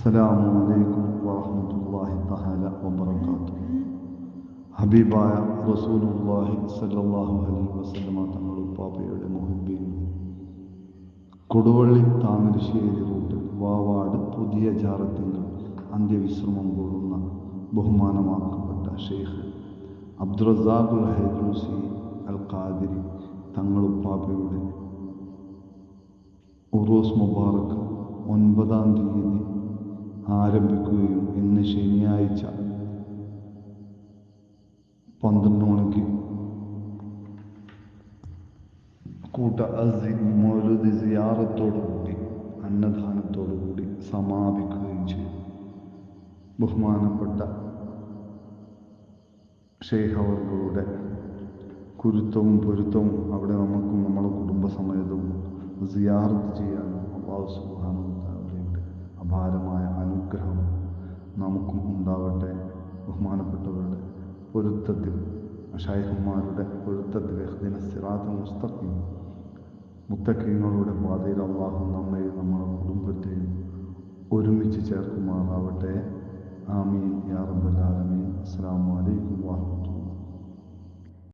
അസ്സലാമു അലൈക്കും വറഹ്മത്തുള്ളാഹി തആല വബർക്കാത്തു ഹബീബായ റസൂലുള്ളാഹി സ്വല്ലല്ലാഹു അലൈഹി വസല്ലമ തങ്ങൾ ഉപ്പാപ്പയുടെ മുഹബ്ബീൻ കൊടുവള്ളി താമരശ്ശേരി റൂട്ടിൽ വാവാട് പുതിയ ജാറത്തിങ്കൽ അന്ത്യവിശ്രമം കൊള്ളുന്ന ബഹുമാനമാക്കപ്പെട്ട ഷെയ്ഖ് അബ്ദുറസാഖുൽ ഹൈദ്രൂസി അൽ ഖാദിരി തങ്ങളുപ്പാപ്പയുടെ ഉറൂസ് മുബാറക്ക് ഒൻപതാം തീയതി ആരംഭിക്കുകയും ഇന്ന് ശനിയാഴ്ച പന്ത്രണ്ട് മണിക്ക് കൂട്ട മൊരുതി സിയാറത്തോടുകൂടി അന്നദാനത്തോടുകൂടി സമാപിക്കുകയും ചെയ്തു. ബഹുമാനപ്പെട്ട ഷെയ്ഹവറുകളുടെ കുരുത്തവും പൊരുത്തവും അവിടെ നമുക്കും നമ്മുടെ കുടുംബസമേതവും സിയാറത്ത് ചെയ്യാനും അള്ളാഹു സുബാനും ഉണ്ടാവട്ടെ ബഹുമാനപ്പെട്ടവരുടെ പൊരുത്തത്തിൽ. അഷായിഹന്മാരുടെ പൊരുത്തത്തിൽ ദിന സിറാത്ത് മുസ്തഖീം. മുത്തക്കീങ്ങളുടെ പാതയിൽ അള്ളാഹു നമ്മയും നമ്മുടെ കുടുംബത്തെയും ഒരുമിച്ച് ചേർക്കുമാറാവട്ടെ. ആമീൻ. യാ റബ്ബൽ ആലമീൻ. അസ്സലാമു അലൈക്കും വാഹമത്തുള്ള